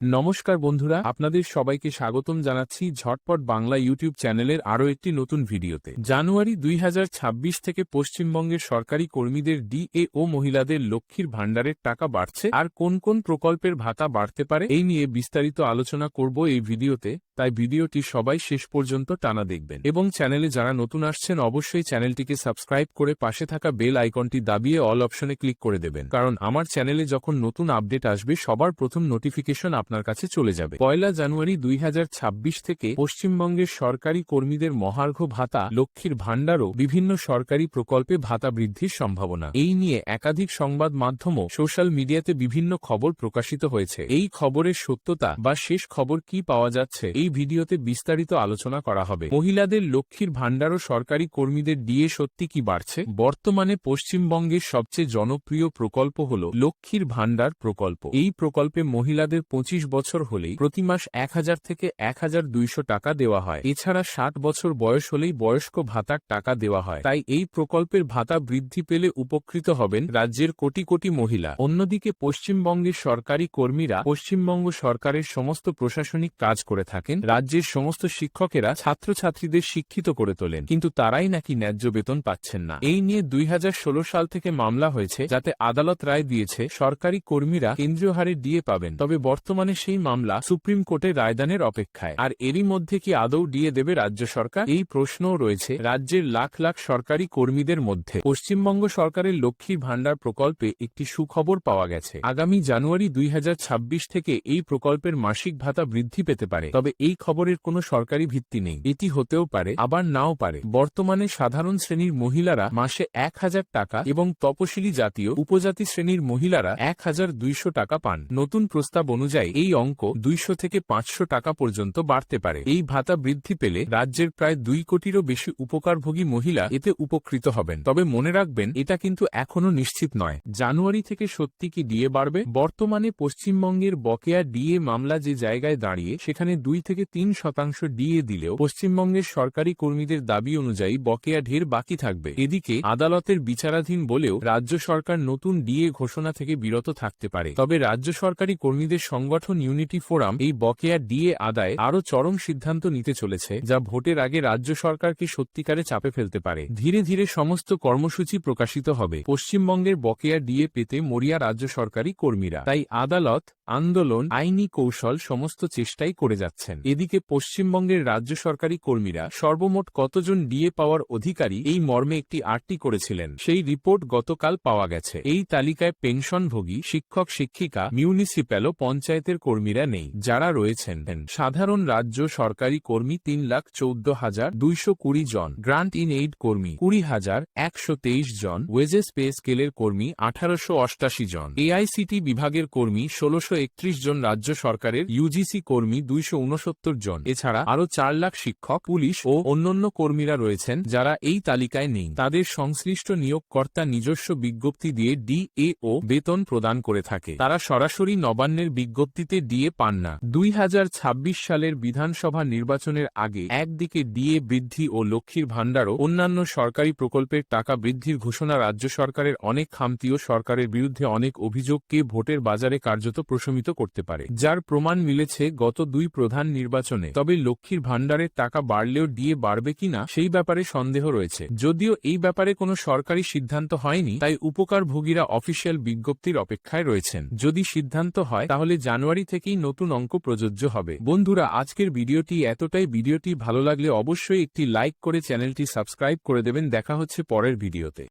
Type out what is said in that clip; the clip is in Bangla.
নমস্কার বন্ধুরা, আপনাদের সবাইকে স্বাগতম জানাচ্ছি ঝটপট বাংলা ইউটিউব চ্যানেলের আরও একটি নতুন ভিডিওতে। জানুয়ারি দুই হাজার ছাব্বিশ থেকে পশ্চিমবঙ্গের সরকারি কর্মীদের ডিএ ও মহিলাদের লক্ষ্মীর ভাণ্ডারের টাকা বাড়ছে। আর কোন কোন প্রকল্পের ভাতা বাড়তে পারে এই নিয়ে বিস্তারিত আলোচনা করব এই ভিডিওতে, তাই ভিডিওটি সবাই শেষ পর্যন্ত টানা দেখবেন। এবং চ্যানেলে যারা নতুন আসছেন, অবশ্যই চ্যানেলটিকে সাবস্ক্রাইব করে পাশে থাকা বেল আইকনটি দাবিয়ে অল অপশনে ক্লিক করে দেবেন। কারণ আমার চ্যানেলে যখন নতুন আপডেট আসবে, সবার প্রথম নোটিফিকেশন আপনার কাছে চলে যাবে। পয়লা জানুয়ারি দুই হাজার ছাব্বিশ থেকে পশ্চিমবঙ্গের সরকারি কর্মীদের মহার্ঘ ভাতা, লক্ষ্মীর ভাণ্ডারও বিভিন্ন সরকারি প্রকল্পে ভাতা বৃদ্ধির সম্ভাবনা। এই নিয়ে একাধিক সংবাদ মাধ্যমও সোশ্যাল মিডিয়াতে বিভিন্ন খবর প্রকাশিত হয়েছে। এই খবরের সত্যতা বা শেষ খবর কি পাওয়া যাচ্ছে, এই ভিডিওতে বিস্তারিত আলোচনা করা হবে। মহিলাদের লক্ষ্মীর ভাণ্ডারও সরকারি কর্মীদের ডিএ সত্যি কি বাড়ছে? বর্তমানে পশ্চিমবঙ্গের সবচেয়ে জনপ্রিয় প্রকল্প হল লক্ষ্মীর ভাণ্ডার প্রকল্প। এই প্রকল্পে মহিলাদের পঁচিশ বছর হলেই প্রতি মাস এক হাজার থেকে এক হাজার দুইশো টাকা দেওয়া হয়। এছাড়া ষাট বছর বয়স হলেই বয়স্ক ভাতার টাকা দেওয়া হয়। তাই এই প্রকল্পের ভাতা বৃদ্ধি পেলে উপকৃত হবেন রাজ্যের কোটি কোটি মহিলা। অন্যদিকে পশ্চিমবঙ্গের সরকারি কর্মীরা পশ্চিমবঙ্গ সরকারের সমস্ত প্রশাসনিক কাজ করে থাকেন। রাজ্যের সমস্ত শিক্ষকেরা ছাত্রছাত্রীদের শিক্ষিত করে তোলেন। কিন্তু তারাই নাকি ন্যায্য বেতন পাচ্ছেন না। এই নিয়ে দুই হাজার ষোলো সাল থেকে মামলা হয়েছে, যাতে আদালত রায় দিয়েছে, সরকারি কর্মীরা কেন্দ্রীয় হারে ডিএ পাবেন। তবে বর্তমানে সেই মামলা সুপ্রিম কোর্টে রায়দানের অপেক্ষায়। আর এরই মধ্যে কি আদৌ ডিএ দেবে রাজ্য সরকার? এই প্রশ্নও রয়েছে রাজ্যের লাখ লাখ সরকারি কর্মীদের মধ্যে। পশ্চিমবঙ্গ সরকারের লক্ষ্মীর ভাণ্ডার প্রকল্পে একটি সুখবর পাওয়া গেছে। আগামী জানুয়ারি দুই থেকে এই প্রকল্পের মাসিক ভাতা বৃদ্ধি পেতে পারে। তবে এই খবরের কোনো সরকারি ভিত্তি নেই। এটি হতেও পারে, আবার নাও পারে। বর্তমানে সাধারণ শ্রেণির মহিলারা মাসে এক হাজার টাকা এবং তপশিলি জাতীয় উপজাতি শ্রেণির মহিলারা এক হাজার দুইশো টাকা পান। নতুন প্রস্তাব অনুযায়ী এই অঙ্ক দুইশো থেকে পাঁচশো টাকা পর্যন্ত বাড়তে পারে। এই ভাতা বৃদ্ধি পেলে রাজ্যের প্রায় দুই কোটিরও বেশি উপকারভোগী মহিলা এতে উপকৃত হবেন। তবে মনে রাখবেন, এটা কিন্তু এখনও নিশ্চিত নয়। জানুয়ারি থেকে সত্যি কি ডিএ বাড়বে? বর্তমানে পশ্চিমবঙ্গের বকেয়া ডিএ মামলা যে জায়গায় দাঁড়িয়ে, সেখানে দুই থেকে তিন শতাংশ ডিএ দিলেও পশ্চিমবঙ্গের সরকারি কর্মীদের দাবি অনুযায়ী বকেয়া ঢের বাকি থাকবে। এদিকে আদালতের বিচারাধীন বলেও রাজ্য সরকার নতুন ডিএ ঘোষণা থেকে বিরত থাকতে পারে। তবে রাজ্য সরকারি কর্মীদের সংগঠন ইউনিটি ফোরাম এই বকেয়া ডিএ আদায় আরও চরম সিদ্ধান্ত নিতে চলেছে, যা ভোটের আগে রাজ্য সরকারকে সত্যিকারে চাপে ফেলতে পারে। ধীরে ধীরে সমস্ত কর্মসূচি প্রকাশিত হবে। পশ্চিমবঙ্গের বকেয়া ডিএ পেতে মরিয়া রাজ্য সরকারি কর্মীরা। তাই আদালত, আন্দোলন, আইনি কৌশল সমস্ত চেষ্টাই করে যাচ্ছেন। এদিকে পশ্চিমবঙ্গের রাজ্য সরকারি কর্মীরা সর্বমোট কতজন ডিএ পাওয়ার অধিকারী এই মর্মে একটি আর্টি করেছিলেন। সেই রিপোর্ট গতকাল পাওয়া গেছে। এই তালিকায় পেনশনভোগী, শিক্ষক, শিক্ষিকা মিউনিসিপ্যাল ও পঞ্চায়েতের কর্মীরা নেই, যারা রয়েছেন। সাধারণ রাজ্য সরকারি কর্মী তিন লাখ চৌদ্দ হাজার দুইশো কুড়ি জন, গ্রান্ট ইন এইড কর্মী কুড়ি হাজার একশো তেইশ জন, ওয়েজেস পে স্কেলের কর্মী আঠারোশো অষ্টাশি জন। এআইসিটি বিভাগের কর্মী ষোলশো একত্রিশ জন, রাজ্য সরকারের ইউজিসি কর্মী দুইশো উনসত্তর জন। এছাড়া আরও চার লাখ শিক্ষক, পুলিশ ও অন্যান্য কর্মীরা রয়েছেন, যারা এই তালিকায় নেই। তাদের সংশ্লিষ্ট নিয়োগকর্তা নিজস্ব বিজ্ঞপ্তি দিয়ে ডিএ ও বেতন প্রদান করে থাকে। তারা সরাসরি নবান্নের বিজ্ঞপ্তিতে ডিএ পান না। দুই হাজার ছাব্বিশ সালের বিধানসভা নির্বাচনের আগে একদিকে ডিএ বৃদ্ধি ও লক্ষ্মীর ভাণ্ডারও অন্যান্য সরকারি প্রকল্পের টাকা বৃদ্ধির ঘোষণা রাজ্য সরকারের অনেক খামতি ও সরকারের বিরুদ্ধে অনেক অভিযোগকে ভোটের বাজারে কার্যত প্রশমিত করতে পারে। যার প্রমাণ মিলেছে গত দুই প্রধান নির্বাচনে। তবে লক্ষ্মীর ভাণ্ডারের টাকা বাড়লেও ডিএ বাড়বে কিনা সেই ব্যাপারে সন্দেহ রয়েছে। যদিও এই ব্যাপারে কোনো সরকারি সিদ্ধান্ত হয়নি, তাই উপকারভোগীরা অফিসিয়াল বিজ্ঞপ্তির অপেক্ষায় রয়েছেন। যদি সিদ্ধান্ত হয়, তাহলে জানুয়ারি থেকেই নতুন অঙ্ক প্রযোজ্য হবে। বন্ধুরা, আজকের ভিডিওটি এতটাই। ভিডিওটি ভালো লাগলে অবশ্যই একটি লাইক করে চ্যানেলটি সাবস্ক্রাইব করে দেবেন। দেখা হচ্ছে পরের ভিডিওতে।